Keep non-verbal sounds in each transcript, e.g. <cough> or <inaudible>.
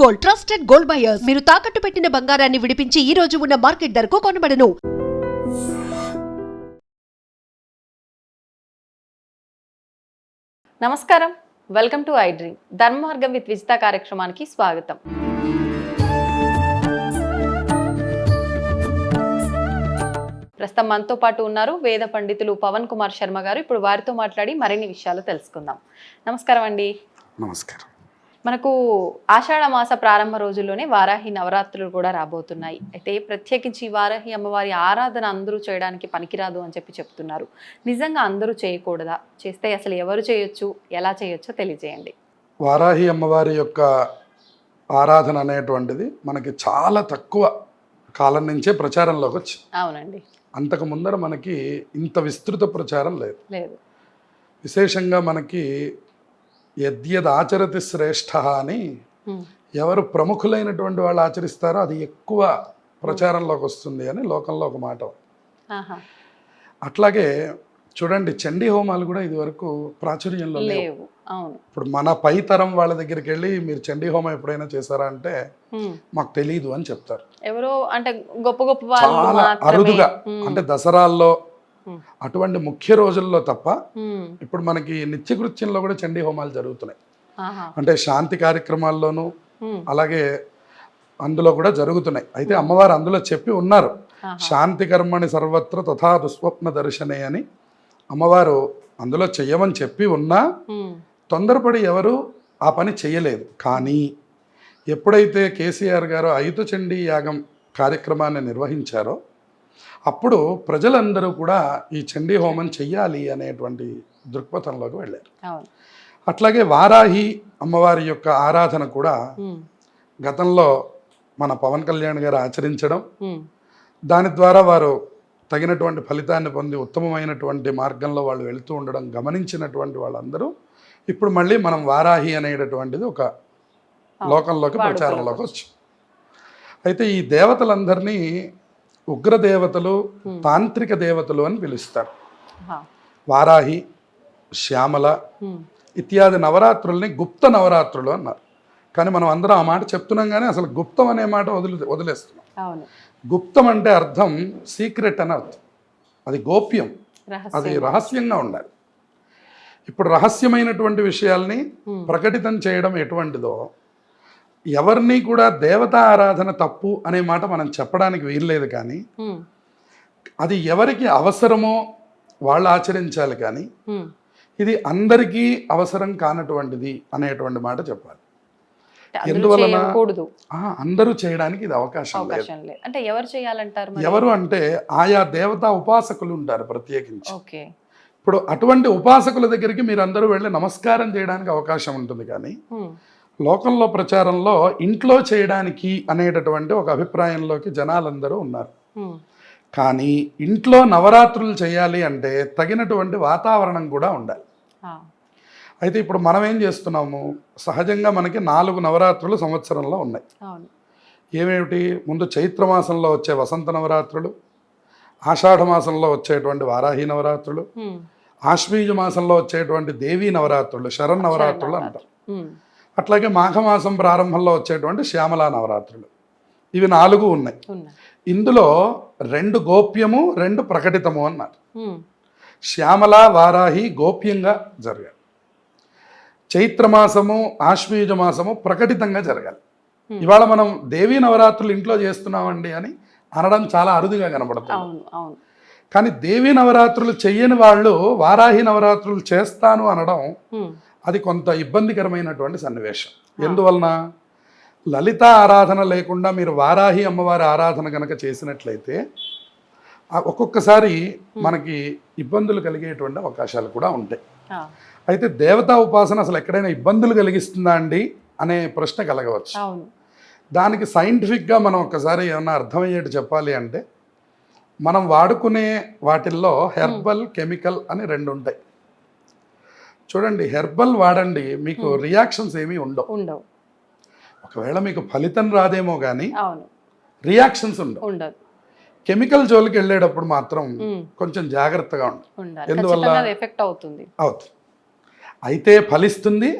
Gold trusted gold buyers మీరు తాకట్టు పెట్టిన బంగారాన్ని విడిపించి ఈ రోజు ఉన్న మార్కెట్ ధరకు కొనబడను. నమస్కారం. వెల్కమ్ టు ఐ డ్రీమ్ ధర్మ మార్గం విత్ విజిత కార్యక్రమానికి స్వాగతం. ప్రస్తుతం మనతో పాటు ఉన్నారు వేద పండితులు పవన్ కుమార్ శర్మ గారు. ఇప్పుడు వారితో మాట్లాడి మరిన్ని విషయాలు తెలుసుకుందాం. నమస్కారం అండి. నమస్కారం. మనకు ఆషాఢ మాస ప్రారంభ రోజుల్లోనే వారాహి నవరాత్రులు కూడా రాబోతున్నాయి. అయితే ప్రత్యేకించి వారాహి అమ్మవారి ఆరాధన అందరూ చేయడానికి పనికిరాదు అని చెప్పి చెప్తున్నారు. నిజంగా అందరూ చేయకూడదా? చేస్తే అసలు ఎవరు చేయొచ్చు? ఎలా చేయొచ్చో తెలియజేయండి. వారాహి అమ్మవారి యొక్క ఆరాధన అనేటువంటిది మనకి చాలా తక్కువ కాలం నుంచే ప్రచారంలోకి వచ్చింది. అవునండి. అంతకు ముందర మనకి ఇంత విస్తృత ప్రచారం లేదు. లేదు. విశేషంగా మనకి యద్యద్ ఆచరతి శ్రేష్ఠ అని ఎవరు ప్రముఖులైనటువంటి వాళ్ళు ఆచరిస్తారో అది ఎక్కువ ప్రచారంలోకి వస్తుంది అని లోకంలో ఒక మాట. అట్లాగే చూడండి చండీ హోమాలు కూడా ఇదివరకు ప్రాచుర్యంలో లేవు. ఇప్పుడు మన పై తరం వాళ్ళ దగ్గరికి వెళ్ళి మీరు చండీ హోమం ఎప్పుడైనా చేశారా అంటే మాకు తెలియదు అని చెప్తారు. ఎవరో అంటే గొప్ప గొప్ప చాలా అరుదుగా అంటే దసరాల్లో. అటువంటి ముఖ్య రోజుల్లో తప్ప ఇప్పుడు మనకి నిత్యకృత్యంలో కూడా చండీ హోమాలు జరుగుతున్నాయి. అంటే శాంతి కార్యక్రమాల్లోనూ అలాగే అందులో కూడా జరుగుతున్నాయి. అయితే అమ్మవారు అందులో చెప్పి ఉన్నారు. శాంతి కర్మని సర్వత్ర తథా దుస్వప్న దర్శనే అని అమ్మవారు అందులో చెయ్యమని చెప్పి ఉన్నా తొందరపడి ఎవరు ఆ పని చేయలేదు కానీ ఎప్పుడైతే కేసీఆర్ గారు ఐదు చండీ యాగం కార్యక్రమాన్ని నిర్వహించారో అప్పుడు ప్రజలందరూ కూడా ఈ చండీ హోమం చెయ్యాలి అనేటువంటి దృక్పథంలోకి వెళ్ళారు. అట్లాగే వారాహి అమ్మవారి యొక్క ఆరాధన కూడా గతంలో మన పవన్ కళ్యాణ్ గారు ఆచరించడం దాని ద్వారా వారు తగినటువంటి ఫలితాన్ని పొంది ఉత్తమమైనటువంటి మార్గంలో వాళ్ళు వెళ్తూ ఉండడం గమనించినటువంటి వాళ్ళందరూ ఇప్పుడు మళ్ళీ మనం వారాహి అనేటటువంటిది ఒక లోకంలోకి ప్రచారంలోకి వచ్చి. అయితే ఈ దేవతలందరినీ ఉగ్ర దేవతలు తాంత్రిక దేవతలు అని పిలుస్తారు. వారాహి శ్యామల ఇత్యాది నవరాత్రుల్ని గుప్త నవరాత్రులు అన్నారు. కానీ మనం అందరం ఆ మాట చెప్తున్నాం కానీ అసలు గుప్తం అనే మాట వదిలి వదిలేస్తున్నాం. గుప్తం అంటే అర్థం సీక్రెట్ అని అర్థం. అది గోప్యం. అది రహస్యం రహస్యంగా ఉండాలి. ఇప్పుడు రహస్యమైనటువంటి విషయాల్ని. ప్రకటితం చేయడం ఎటువంటిదో ఎవరిని కూడా దేవతా ఆరాధన తప్పు అనే మాట మనం చెప్పడానికి వీల్లేదు కానీ అది ఎవరికి అవసరమో వాళ్ళు ఆచరించాలి కానీ ఇది అందరికీ అవసరం కానటువంటిది అనేటువంటి మాట చెప్పాలి. ఎందువలన? అందరూ చేయడానికి ఇది అవకాశం లేదు. అంటే ఎవరు చేయాలంటారు ఎవరు అంటే ఆయా దేవతా ఉపాసకులు ఉంటారు ప్రత్యేకించి. ఇప్పుడు అటువంటి ఉపాసకుల దగ్గరికి మీరు అందరూ వెళ్ళి నమస్కారం చేయడానికి అవకాశం ఉంటుంది కానీ లోకంలో ప్రచారంలో ఇంట్లో చేయడానికి అనేటటువంటి ఒక అభిప్రాయంలోకి జనాలందరూ ఉన్నారు. కానీ ఇంట్లో నవరాత్రులు చేయాలి అంటే తగినటువంటి వాతావరణం కూడా ఉండాలి. అయితే ఇప్పుడు మనం ఏం చేస్తున్నాము? సహజంగా మనకి నాలుగు నవరాత్రులు సంవత్సరంలో ఉన్నాయి. ఏమేమిటి? ముందు చైత్రమాసంలో వచ్చే వసంత నవరాత్రులు ఆషాఢ మాసంలో వచ్చేటువంటి వారాహి నవరాత్రులు ఆశ్వీజ మాసంలో వచ్చేటువంటి దేవీ నవరాత్రులు శరణ్ నవరాత్రులు అంటారు అట్లాగే మాఘమాసం ప్రారంభంలో వచ్చేటువంటి శ్యామలా నవరాత్రులు. ఇవి నాలుగు ఉన్నాయి. ఇందులో రెండు గోప్యము రెండు ప్రకటితము అన్నారు. శ్యామల వారాహి గోప్యంగా జరగాలి. చైత్రమాసము ఆశ్వీజ మాసము ప్రకటితంగా జరగాలి. ఇవాళ మనం దేవీ నవరాత్రులు ఇంట్లో చేస్తున్నామండి అని అనడం చాలా అరుదుగా కనబడుతుంది. కానీ దేవీ నవరాత్రులు చెయ్యని వాళ్ళు వారాహి నవరాత్రులు చేస్తాను అనడం అది కొంత ఇబ్బందికరమైనటువంటి సన్నివేశం. ఎందువలన? లలిత ఆరాధన లేకుండా మీరు వారాహి అమ్మవారి ఆరాధన కనుక చేసినట్లయితే ఒక్కొక్కసారి మనకి ఇబ్బందులు కలిగేటువంటి అవకాశాలు కూడా ఉంటాయి. అయితే దేవతా ఉపాసన అసలు ఎక్కడైనా ఇబ్బందులు కలిగిస్తుందా అండి? అనే ప్రశ్న కలగవచ్చు. దానికి సైంటిఫిక్గా మనం ఒక్కసారి ఏమన్నా అర్థమయ్యేట్టు చెప్పాలి అంటే మనం వాడుకునే వాటిల్లో హెర్బల్ కెమికల్ అని రెండు ఉంటాయి చూడండి హెర్బల్ వాడండి మీకు రియాక్షన్స్ ఏమీ ఉండవు. ఉండవు. ఒకవేళ మీకు ఫలితం రాదేమో కానీ రియాక్షన్స్ ఉండవు. ఉండదు. కెమికల్ జోలికి వెళ్ళేటప్పుడు మాత్రం కొంచెం జాగ్రత్తగా ఉండాలి. ఎందువల్ల? ఎఫెక్ట్ అవుతుంది. అవుతుంది. అయితే ఫలిస్తుంది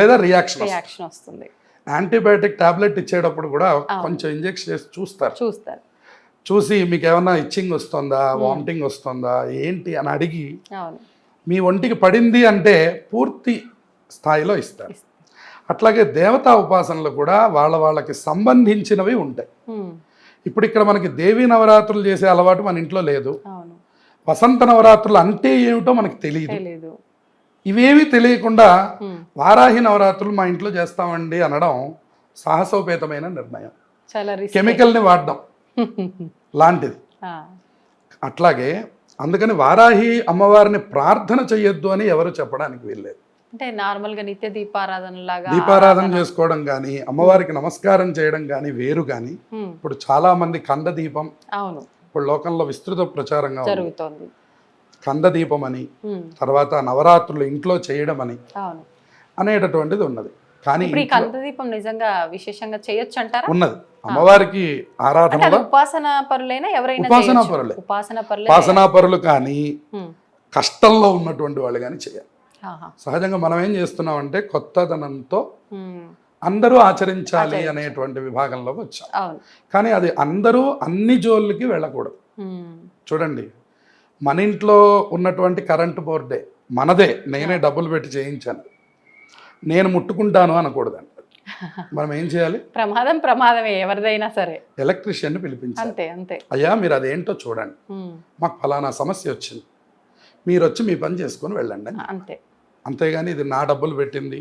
లేదా రియాక్షన్ రియాక్షన్ వస్తుంది. యాంటీబయాటిక్ టాబ్లెట్ ఇచ్చేటప్పుడు కూడా కొంచెం ఇంజెక్షన్ చేసి చూస్తారు. చూస్తారు. చూసి మీకు ఏమన్నా ఇచ్చింగ్ వస్తుందా వామిటింగ్ వస్తుందా ఏంటి అని అడిగి మీ ఒంటికి పడింది అంటే పూర్తి స్థాయిలో ఇస్తారు. అట్లాగే దేవతా ఉపాసనలు కూడా వాళ్ళ వాళ్ళకి సంబంధించినవి ఉంటాయి. ఇప్పుడు ఇక్కడ మనకి దేవీ నవరాత్రులు చేసే అలవాటు మన ఇంట్లో లేదు. వసంత నవరాత్రులు అంటే ఏమిటో మనకు తెలియదు ఇవేవి తెలియకుండా వారాహి నవరాత్రులు మా ఇంట్లో చేస్తామండి అనడం సాహసోపేతమైన నిర్ణయం. కెమికల్ని వాడడం <laughs> లాంటిది. అట్లాగే అందుకని వారాహి అమ్మవారిని ప్రార్థన చెయ్యొద్దు అని ఎవరు చెప్పడానికి వీల్లేదు. అంటే నార్మల్గా నిత్య దీపారాధన లాగా దీపారాధన చేసుకోవడం కానీ అమ్మవారికి నమస్కారం చేయడం కానీ వేరు కానీ ఇప్పుడు చాలా మంది కంద దీపం అవును. ఇప్పుడు లోకంలో విస్తృత ప్రచారంగా జరుగుతోంది. కంద దీపం అని తర్వాత నవరాత్రులు ఇంట్లో చేయడం అని అనేటటువంటిది ఉన్నది. కానీ ఇప్పుడు ఈ ఇంట్లో కంద దీపం నిజంగా విశేషంగా చేయొచ్చు అంటారా ఉన్నది అమ్మవారికి అంటే ఆరాధనలో ఉపాసన పరులైనా ఎవరైనా ఉపాసనా. పరులే. ఉపాసన పరులే ఉపాసనాపరులు కానీ ఉమ్, కష్టంలో ఉన్నటువంటి వాళ్ళు కానీ చేయాలి. సహజంగా మనం ఏం చేస్తున్నామంటే కొత్తదనంతో ఉమ్, అందరూ ఆచరించాలి. అనేటువంటి విభాగంలోకి వచ్చాం. కానీ అది అందరూ అన్ని జోళ్ళకి వెళ్ళకూడదు. చూడండి మన ఇంట్లో ఉన్నటువంటి కరెంటు బోర్డే మనదే. నేనే డబ్బులు పెట్టి చేయించాను. నేను ముట్టుకుంటాను అనకూడదండి మనం ఏం చేయాలి? ప్రమాదం ప్రమాదమే ఎవరిదైనా సరే. ఎలక్ట్రీషియన్ని పిలిపించాలి. అంతే అంతే. అయ్యా మీరు అదేంటో చూడండి మాకు ఫలానా సమస్య వచ్చింది. మీరు వచ్చి మీ పని చేసుకొని వెళ్ళండి. అంతే. అంతేగాని ఇది నా డబ్బులు పెట్టింది.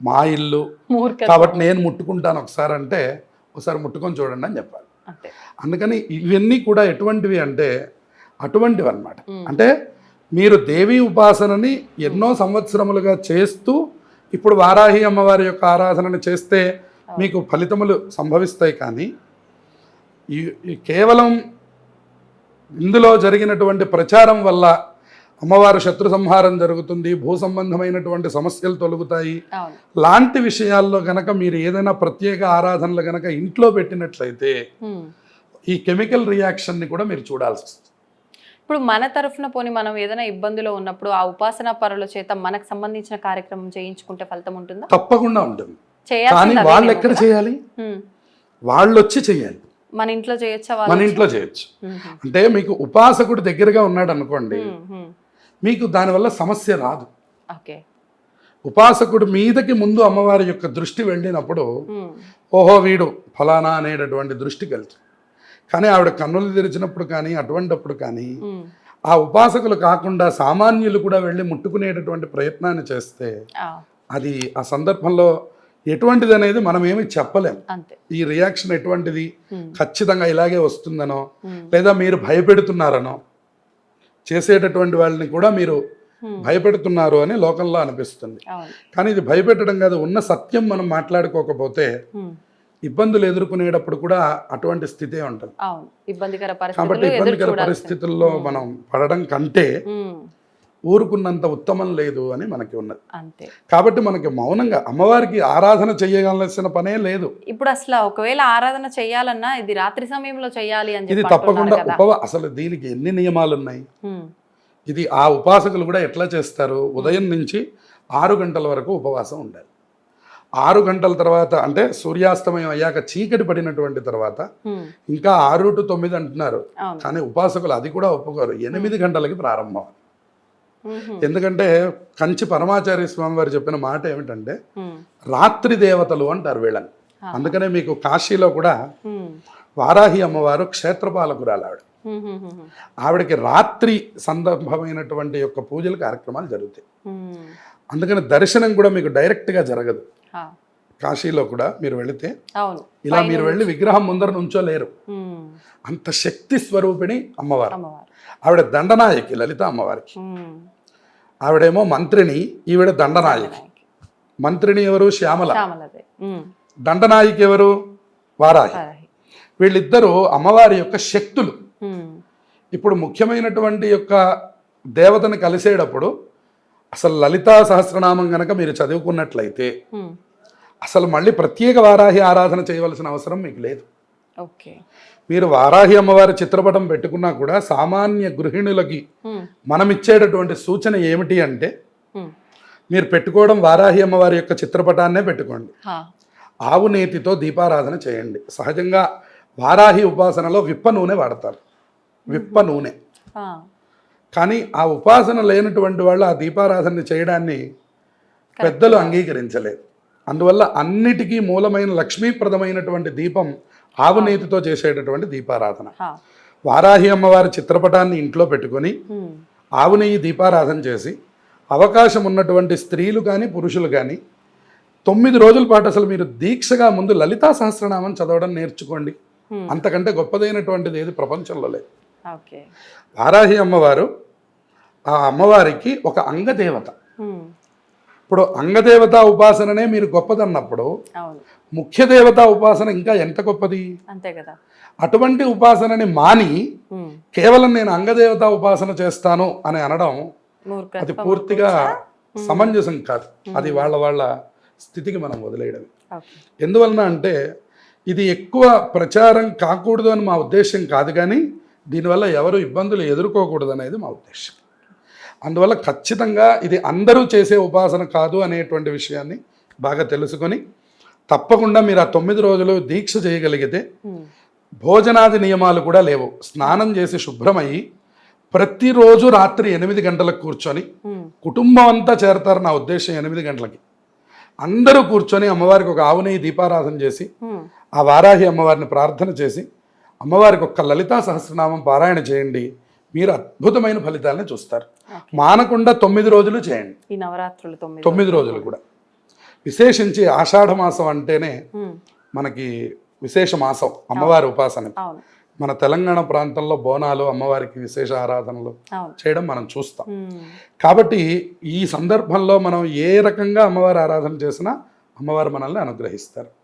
మా ఇల్లు. కాబట్టి నేను ముట్టుకుంటాను ఒకసారి అంటే ఒకసారి ముట్టుకొని చూడండి అని చెప్పాలి. అందుకని ఇవన్నీ కూడా ఎటువంటివి అంటే అటువంటివి అన్నమాట మ్మ్. అంటే మీరు దేవీ ఉపాసనని ఎన్నో సంవత్సరములుగా చేస్తూ ఇప్పుడు వారాహి అమ్మవారి యొక్క ఆరాధనని చేస్తే మీకు ఫలితములు సంభవిస్తాయి కానీ ఈ కేవలం ఇందులో జరిగినటువంటి ప్రచారం వల్ల అమ్మవారు శత్రు సంహారం జరుగుతుంది భూ సంబంధమైనటువంటి సమస్యలు తొలగుతాయి. లాంటి విషయాల్లో గనక మీరు ఏదైనా ప్రత్యేక ఆరాధనలు గనక ఇంట్లో పెట్టినట్లయితే. ఈ కెమికల్ రియాక్షన్ని కూడా మీరు చూడాల్సి వస్తుంది. ఇప్పుడు మన తరఫున పోని మనం ఏదైనా ఇబ్బందిలో ఉన్నప్పుడు ఆ ఉపాసన పరుల చేత మనకు సంబంధించిన కార్యక్రమం చేయించుకుంటే ఫలితం ఉంటుందా? తప్పకుండా ఉంటుంది. కానీ వాళ్ళు ఎక్కడ? చేయాలి. వాళ్ళు వచ్చి చేయాలి. మన ఇంట్లో చేయొచ్చా మన ఇంట్లో చేయొచ్చు. అంటే మీకు ఉపాసకుడు దగ్గరగా ఉన్నాడు అనుకోండి. మీకు దానివల్ల సమస్య రాదు. ఓకే. ఉపాసకుడు మీదకి ముందు అమ్మవారి యొక్క దృష్టి వెళ్ళినప్పుడు ఓహో వీడు ఫలానా అనేటటువంటి దృష్టి వెళ్తుంది కానీ ఆవిడ కన్నులు తెరిచినప్పుడు కానీ అటువంటప్పుడు కానీ. ఆ ఉపాసకులు కాకుండా సామాన్యులు కూడా వెళ్ళి ముట్టుకునేటటువంటి ప్రయత్నాన్ని చేస్తే అది ఆ సందర్భంలో ఎటువంటిది అనేది మనం ఏమి చెప్పలేం ఈ రియాక్షన్ ఎటువంటిది? ఖచ్చితంగా ఇలాగే వస్తుందనో లేదా మీరు భయపెడుతున్నారనో చేసేటటువంటి వాళ్ళని కూడా మీరు. భయపెడుతున్నారు అని లోకంలో అనిపిస్తుంది. కానీ ఇది భయపెట్టడం కాదు ఉన్న సత్యం మనం మాట్లాడుకోకపోతే ఇబ్బందులు ఎదుర్కొనేటప్పుడు కూడా అటువంటి స్థితే ఉంటుంది. కాబట్టి ఇబ్బందికర పరిస్థితుల్లో మనం పడడం కంటే ఊరుకున్నంత ఉత్తమం లేదు అని మనకి ఉన్నది. కాబట్టి మనకి మౌనంగా అమ్మవారికి ఆరాధన చేయగలసిన పనే లేదు. ఇప్పుడు అసలు ఒకవేళ ఆరాధన చేయాలన్నా ఇది రాత్రి సమయంలో చేయాలి అని ఇది తప్పకుండా ఉపవ అసలు దీనికి ఎన్ని నియమాలు ఉన్నాయి ఇది ఆ ఉపాసకులు కూడా ఎట్లా చేస్తారు? ఉదయం నుంచి ఆరు గంటల వరకు ఉపవాసం ఉండాలి. ఆరు గంటల తర్వాత అంటే సూర్యాస్తమయం అయ్యాక చీకటి పడినటువంటి తర్వాత ఇంకా ఆరు టు తొమ్మిది అంటున్నారు. కానీ ఉపాసకులు అది కూడా ఒప్పుకోరు. ఎనిమిది గంటలకి ప్రారంభం. ఎందుకంటే కంచి పరమాచార్య స్వామి వారు చెప్పిన మాట ఏమిటంటే రాత్రి దేవతలు అంటారు వీళ్ళని. అందుకనే మీకు కాశీలో కూడా వారాహి అమ్మవారు క్షేత్రపాలకురాలు ఆవిడ. ఆవిడకి రాత్రి సందర్భమైనటువంటి యొక్క పూజలు కార్యక్రమాలు జరుగుతాయి. అందుకని దర్శనం కూడా మీకు డైరెక్ట్గా జరగదు. కాశీలో కూడా మీరు వెళితే ఇలా మీరు వెళ్ళి విగ్రహం ముందర నుంచోలేరు ఉమ్, అంత శక్తి స్వరూపిణి అమ్మవారు. ఆవిడ దండనాయకి లలిత అమ్మవారికి. ఆవిడేమో మంత్రిని ఈవిడ దండనాయకి. మంత్రిని ఎవరు? శ్యామల. దండనాయకి ఎవరు? వారాహి. వీళ్ళిద్దరూ అమ్మవారి యొక్క శక్తులు. ఇప్పుడు ముఖ్యమైనటువంటి యొక్క దేవతను కలిసేటప్పుడు అసలు లలితా సహస్రనామం గనక మీరు చదువుకున్నట్లయితే అసలు మళ్ళీ ప్రత్యేక వారాహి ఆరాధన చేయవలసిన అవసరం మీకు లేదు. ఓకే. మీరు వారాహి అమ్మవారి చిత్రపటం పెట్టుకున్నా కూడా సామాన్య గృహిణులకి ఉమ్, మనం ఇచ్చేటటువంటి సూచన ఏమిటి అంటే మీరు పెట్టుకోవడం వారాహి అమ్మవారి యొక్క చిత్రపటాన్నే పెట్టుకోండి. హా, ఆవు నేతితో దీపారాధన చేయండి. సహజంగా వారాహి ఉపాసనలో విప్ప నూనె వాడతారు. విప్ప నూనె. కానీ ఆ ఉపాసన లేనటువంటి వాళ్ళు ఆ దీపారాధన చేయడాన్ని పెద్దలు అంగీకరించలేదు. అందువల్ల అన్నిటికీ మూలమైన లక్ష్మీప్రదమైనటువంటి దీపం ఆవు నేతితో చేసేటటువంటి దీపారాధన. వారాహి అమ్మవారి చిత్రపటాన్ని ఇంట్లో పెట్టుకొని ఉమ్, ఆవు నెయ్యి దీపారాధన చేసి అవకాశం ఉన్నటువంటి స్త్రీలు కానీ పురుషులు కానీ తొమ్మిది రోజుల పాటు అసలు మీరు దీక్షగా ముందు లలితా సహస్రనామం చదవడం నేర్చుకోండి. అంతకంటే గొప్పదైనటువంటిది ఏది ప్రపంచంలో లేదు. వారాహి అమ్మవారు ఆ అమ్మవారికి ఒక అంగదేవత. ఇప్పుడు అంగదేవత ఉపాసననే మీరు గొప్పదన్నప్పుడు ముఖ్య దేవతా ఉపాసన ఇంకా ఎంత గొప్పది? అంతే కదా. అటువంటి ఉపాసనని మాని కేవలం నేను అంగదేవత ఉపాసన చేస్తాను అని అనడం అది పూర్తిగా సమంజసం కాదు. అది వాళ్ళ వాళ్ళ స్థితికి మనం వదిలేయడం ఎందువలన అంటే ఇది ఎక్కువ ప్రచారం కాకూడదు అని మా ఉద్దేశం కాదు కానీ దీనివల్ల ఎవరు ఇబ్బందులు ఎదుర్కోకూడదు అనేది మా ఉద్దేశం అందువల్ల ఖచ్చితంగా ఇది అందరూ చేసే ఉపాసన కాదు అనేటువంటి విషయాన్ని బాగా తెలుసుకొని తప్పకుండా మీరు ఆ తొమ్మిది రోజులు దీక్ష చేయగలిగితే భోజనాది నియమాలు కూడా లేవు. స్నానం చేసి శుభ్రమయ్యి ప్రతిరోజు రాత్రి ఎనిమిది గంటలకు కూర్చొని కుటుంబం అంతా చేరతారు నా ఉద్దేశం ఎనిమిది గంటలకి. అందరూ కూర్చొని అమ్మవారికి ఒక ఆవు నెయ్యి దీపారాధన చేసి ఆ వారాహి అమ్మవారిని ప్రార్థన చేసి అమ్మవారికి ఒక్క లలితా సహస్రనామం పారాయణ చేయండి. మీరు అద్భుతమైన ఫలితాలను చూస్తారు. మానకుండా తొమ్మిది రోజులు చేయండి. ఈ నవరాత్రులు తొమ్మిది రోజులు. కూడా. విశేషించి ఆషాఢ మాసం అంటేనే మనకి విశేష మాసం అమ్మవారి ఉపాసన. మన తెలంగాణ ప్రాంతంలో బోనాలు అమ్మవారికి విశేష ఆరాధనలు చేయడం మనం చూస్తాం. కాబట్టి ఈ సందర్భంలో మనం ఏ రకంగా అమ్మవారి ఆరాధన చేసినా అమ్మవారు మనల్ని అనుగ్రహిస్తారు.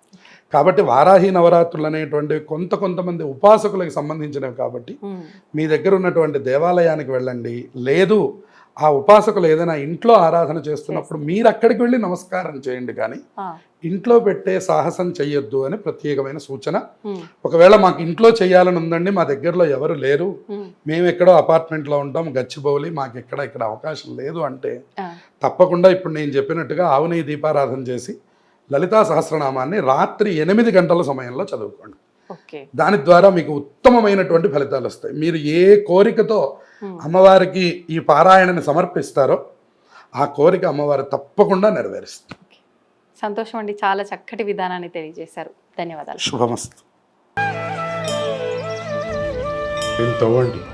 కాబట్టి వారాహి నవరాత్రులు అనేటువంటివి కొంత కొంతమంది ఉపాసకులకు సంబంధించినవి కాబట్టి మీ దగ్గర ఉన్నటువంటి దేవాలయానికి వెళ్ళండి. లేదు ఆ ఉపాసకులు ఏదైనా ఇంట్లో ఆరాధన చేస్తున్నప్పుడు మీరు అక్కడికి వెళ్ళి నమస్కారం చేయండి కానీ ఇంట్లో పెట్టే సాహసం చెయ్యొద్దు అని ప్రత్యేకమైన సూచన. ఒకవేళ మాకు ఇంట్లో చేయాలని ఉందండి మా దగ్గరలో ఎవరు లేరు. మేము ఎక్కడో అపార్ట్మెంట్లో ఉంటాం గచ్చిబౌలి మాకు ఎక్కడ ఇక్కడ అవకాశం లేదు అంటే తప్పకుండా ఇప్పుడు నేను చెప్పినట్టుగా ఆవుని దీపారాధన చేసి లలితా సహస్రనామాన్ని రాత్రి ఎనిమిది గంటల సమయంలో చదువుకోండి. ఓకే. దాని ద్వారా మీకు ఉత్తమమైనటువంటి ఫలితాలు వస్తాయి. మీరు ఏ కోరికతో. అమ్మవారికి ఈ పారాయణని సమర్పిస్తారో ఆ కోరిక అమ్మవారు తప్పకుండా నెరవేరుస్తుంది. సంతోషం అండి. చాలా చక్కటి విధానాన్ని తెలియజేశారు. ధన్యవాదాలు. శుభమస్తు. దీన్ని తవ్వండి.